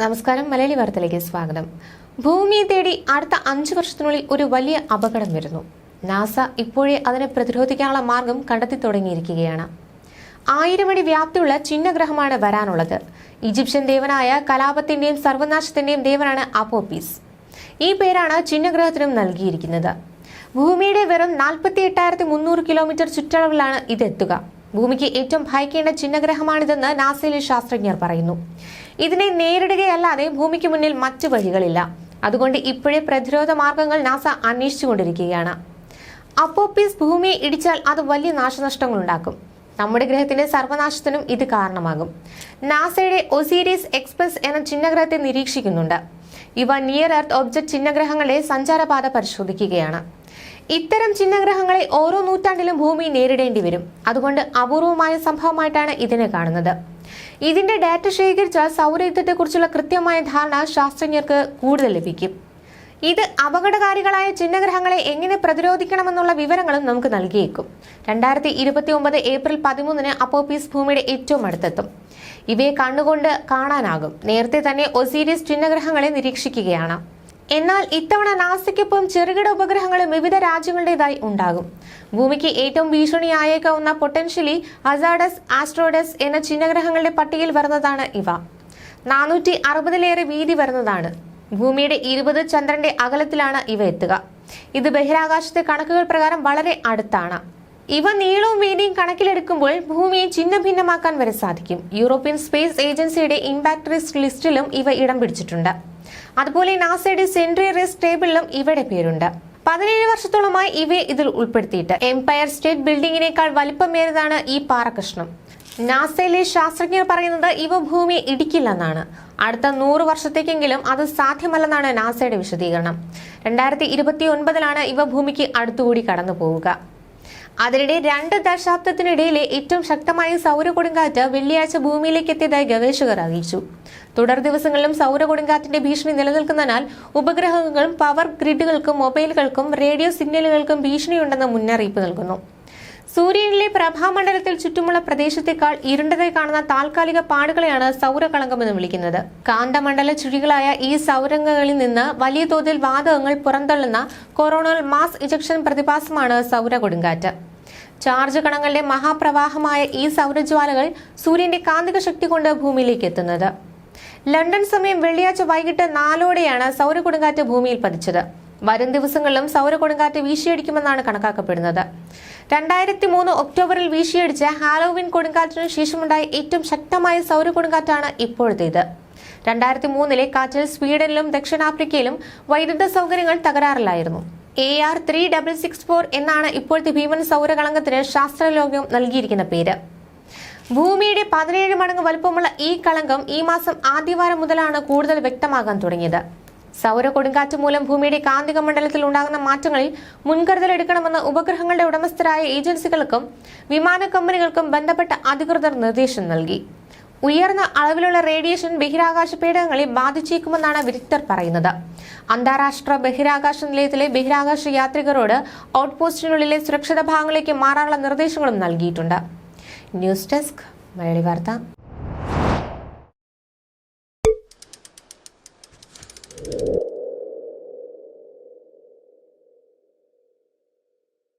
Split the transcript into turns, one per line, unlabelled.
നമസ്കാരം മലയാളി വാർത്തയിലേക്ക് സ്വാഗതം. ഭൂമിയെ തേടി അടുത്ത അഞ്ചു വർഷത്തിനുള്ളിൽ ഒരു വലിയ അപകടം വരുന്നു. നാസ ഇപ്പോഴേ അതിനെ പ്രതിരോധിക്കാനുള്ള മാർഗം കണ്ടെത്തി തുടങ്ങിയിരിക്കുകയാണ്. ആയിരം അടി വ്യാപ്തിയുള്ള ചിഹ്നഗ്രഹമാണ് വരാനുള്ളത്. ഈജിപ്ഷ്യൻ ദേവനായ കലാപത്തിന്റെയും സർവനാശത്തിന്റെയും ദേവനാണ് അപ്പോപ്പീസ്. ഈ പേരാണ് ചിഹ്നഗ്രഹത്തിനും നൽകിയിരിക്കുന്നത്. ഭൂമിയുടെ വെറും നാൽപ്പത്തി എട്ടായിരത്തി മുന്നൂറ് കിലോമീറ്റർ ചുറ്റളവിലാണ് ഇതെത്തുക. ഭൂമിക്ക് ഏറ്റവും ഭയക്കേണ്ട ചിഹ്നഗ്രഹമാണിതെന്ന് നാസയിലെ ശാസ്ത്രജ്ഞർ പറയുന്നു. ഇതിനെ നേരിടുകയല്ലാതെ ഭൂമിക്ക് മുന്നിൽ മറ്റു വഴികളില്ല. അതുകൊണ്ട് ഇപ്പോഴേ പ്രതിരോധ മാർഗങ്ങൾ നാസ അന്വേഷിച്ചുകൊണ്ടിരിക്കുകയാണ്. അപ്പോപ്പീസ് ഭൂമിയെ ഇടിച്ചാൽ അത് വലിയ നാശനഷ്ടങ്ങൾ ഉണ്ടാക്കും നമ്മുടെ ഗ്രഹത്തിന്റെ സർവനാശത്തിനും ഇത് കാരണമാകും. നാസയുടെ ഒസീരീസ് എക്സ്പ്രസ് എന്ന ചിഹ്നഗ്രഹത്തെ നിരീക്ഷിക്കുന്നുണ്ട്. ഇവ നിയർ എർത്ത് ഒബ്ജക്ട് ചിഹ്നഗ്രഹങ്ങളുടെ സഞ്ചാരപാത പരിശോധിക്കുകയാണ്. ഇത്തരം ചിഹ്നഗ്രഹങ്ങളെ ഓരോ നൂറ്റാണ്ടിലും ഭൂമി നേരിടേണ്ടി വരും. അതുകൊണ്ട് അപൂർവമായ സംഭവമായിട്ടാണ് ഇതിനെ കാണുന്നത്. ഇതിന്റെ ഡാറ്റ ശേഖരിച്ചാൽ സൗരയുദ്ധത്തെക്കുറിച്ചുള്ള കൃത്യമായ ധാരണ ശാസ്ത്രജ്ഞർക്ക് കൂടുതൽ ലഭിക്കും. ഇത് അപകടകാരികളായ ചിഹ്നഗ്രഹങ്ങളെ എങ്ങനെ പ്രതിരോധിക്കണമെന്നുള്ള വിവരങ്ങളും നമുക്ക് നൽകിയേക്കും. രണ്ടായിരത്തി ഇരുപത്തി ഒമ്പത് ഏപ്രിൽ പതിമൂന്നിന് അപ്പോപ്പീസ് ഭൂമിയുടെ ഏറ്റവും അടുത്തെത്തും. ഇവയെ കണ്ണുകൊണ്ട് കാണാനാകും. നേരത്തെ തന്നെ ഒസീരിയസ് ചിഹ്നഗ്രഹങ്ങളെ നിരീക്ഷിക്കുകയാണ്. എന്നാൽ ഇത്തവണ നാസയ്ക്കൊപ്പം ചെറുകിട ഉപഗ്രഹങ്ങളും വിവിധ രാജ്യങ്ങളുടേതായി ഉണ്ടാകും. ഭൂമിക്ക് ഏറ്റവും ഭീഷണിയായേക്കാവുന്ന പൊട്ടൻഷ്യലി അസാഡസ് ആസ്ട്രോഡസ് എന്ന ചിഹ്നഗ്രഹങ്ങളുടെ പട്ടികയിൽ വരുന്നതാണ് ഇവ. നാനൂറ്റി അറുപതിലേറെ വീതി വരുന്നതാണ്. ഭൂമിയുടെ ഇരുപത് ചന്ദ്രന്റെ അകലത്തിലാണ് ഇവ എത്തുക. ഇത് ബഹിരാകാശത്തെ കണക്കുകൾ പ്രകാരം വളരെ അടുത്താണ്. ഇവ നീളവും വീതിയും കണക്കിലെടുക്കുമ്പോൾ ഭൂമിയെ ചിഹ്ന ഭിന്നമാക്കാൻ വരെ സാധിക്കും. യൂറോപ്യൻ സ്പേസ് ഏജൻസിയുടെ ഇമ്പാക്ട് റിസ്ക് ലിസ്റ്റിലും ഇവ ഇടം പിടിച്ചിട്ടുണ്ട്. അതുപോലെ നാസയുടെ സെൻട്രി റിസ്ക് ടേബിളിലും ഇവയുടെ പേരുണ്ട്. പതിനേഴ് വർഷത്തോളമായി ഇവയെ ഇതിൽ ഉൾപ്പെടുത്തിയിട്ട്. എംപയർ സ്റ്റേറ്റ് ബിൽഡിങ്ങിനേക്കാൾ വലിപ്പമേറിയതാണ് ഈ പാറകഷ്ണം. നാസയിലെ ശാസ്ത്രജ്ഞർ പറയുന്നത് ഇവ ഭൂമി ഇടിക്കില്ലെന്നാണ്. അടുത്ത നൂറ് വർഷത്തേക്കെങ്കിലും അത് സാധ്യമല്ലെന്നാണ് നാസയുടെ വിശദീകരണം. രണ്ടായിരത്തി ഇരുപത്തി ഒൻപതിലാണ് ഇവ ഭൂമിക്ക് അടുത്തുകൂടി കടന്നു പോവുക അതിനിടെ രണ്ട് ദശാബ്ദത്തിനിടയിലെ ഏറ്റവും ശക്തമായ സൗര കൊടുങ്കാറ്റ് വെള്ളിയാഴ്ച ഭൂമിയിലേക്ക് എത്തിയതായി ഗവേഷകർ അറിയിച്ചു. തുടർ ദിവസങ്ങളിലും സൗര കൊടുങ്കാറ്റിന്റെ ഭീഷണി നിലനിൽക്കുന്നതിനാൽ ഉപഗ്രഹങ്ങൾക്കും പവർ ഗ്രിഡുകൾക്കും മൊബൈലുകൾക്കും റേഡിയോ സിഗ്നലുകൾക്കും ഭീഷണിയുണ്ടെന്ന് മുന്നറിയിപ്പ് നൽകുന്നു. സൂര്യനിലെ പ്രഭാമണ്ഡലത്തിൽ ചുറ്റുമുള്ള പ്രദേശത്തേക്കാൾ ഇരുണ്ടതായി കാണുന്ന താൽക്കാലിക പാടുകളെയാണ് സൗരകളങ്കം എന്ന് വിളിക്കുന്നത്. കാന്തമണ്ഡല ചുഴികളായ ഈ സൗരംഗങ്ങളിൽ നിന്ന് വലിയ തോതിൽ വാതകങ്ങൾ പുറന്തള്ളുന്ന കൊറോണൽ മാസ് ഇജക്ഷൻ പ്രതിഭാസമാണ് സൗര കൊടുങ്കാറ്റ്. ചാർജ് കണങ്ങളുടെ മഹാപ്രവാഹമായ ഈ സൗരജ്വാലകൾ സൂര്യന്റെ കാന്തിക ശക്തി കൊണ്ട് ഭൂമിയിലേക്ക് എത്തുന്നത്. ലണ്ടൻ സമയം വെള്ളിയാഴ്ച വൈകിട്ട് നാലോടെയാണ് സൗര കൊടുങ്കാറ്റ് ഭൂമിയിൽ പതിച്ചത്. വരും ദിവസങ്ങളിലും സൗര കൊടുങ്കാറ്റ് വീശിയടിക്കുമെന്നാണ് കണക്കാക്കപ്പെടുന്നത്. രണ്ടായിരത്തി മൂന്ന് ഒക്ടോബറിൽ വീശിയടിച്ച ഹാലോവിൻ കൊടുങ്കാറ്റിനു ശേഷമുണ്ടായ ഏറ്റവും ശക്തമായ സൗര കൊടുങ്കാറ്റാണ് ഇപ്പോഴത്തേത്. രണ്ടായിരത്തി മൂന്നിലെ കാറ്റിൽ സ്വീഡനിലും ദക്ഷിണാഫ്രിക്കയിലും വൈദ്യുത സൗകര്യങ്ങൾ തകരാറിലായിരുന്നു. A R three double six four എന്നാണ് ഇപ്പോഴത്തെ ഭീമൻ സൗരകളങ്കത്തിന് ശാസ്ത്രലോകം നൽകിയിരിക്കുന്ന പേര്. ഭൂമിയുടെ പതിനേഴ് മടങ്ങ് വലുപ്പമുള്ള ഈ കളങ്കം ഈ മാസം ആദ്യവാരം മുതലാണ് കൂടുതൽ വ്യക്തമാകാൻ തുടങ്ങിയത്. സൗര കൊടുങ്കാറ്റ് മൂലം ഭൂമിയുടെ കാന്തിക മണ്ഡലത്തിൽ ഉണ്ടാകുന്ന മാറ്റങ്ങളിൽ മുൻകരുതൽ എടുക്കണമെന്ന് ഉപഗ്രഹങ്ങളുടെ ഉടമസ്ഥരായ ഏജൻസികൾക്കും വിമാന കമ്പനികൾക്കും ബന്ധപ്പെട്ട അധികൃതർ നിർദ്ദേശം നൽകി. ഉയർന്ന അളവിലുള്ള റേഡിയേഷൻ ബഹിരാകാശ പേടകങ്ങളെ ബാധിച്ചേക്കുമെന്നാണ് വിദഗ്ധർ പറയുന്നത്. അന്താരാഷ്ട്ര ബഹിരാകാശ നിലയത്തിലെ ബഹിരാകാശ യാത്രികരോട് ഔട്ട് പോസ്റ്റിനുള്ളിലെ സുരക്ഷിത ഭാഗങ്ങളിലേക്ക് മാറാനുള്ള നിർദ്ദേശങ്ങളും നൽകിയിട്ടുണ്ട്. ന്യൂസ് ഡെസ്ക് മലയാളി വാർത്ത.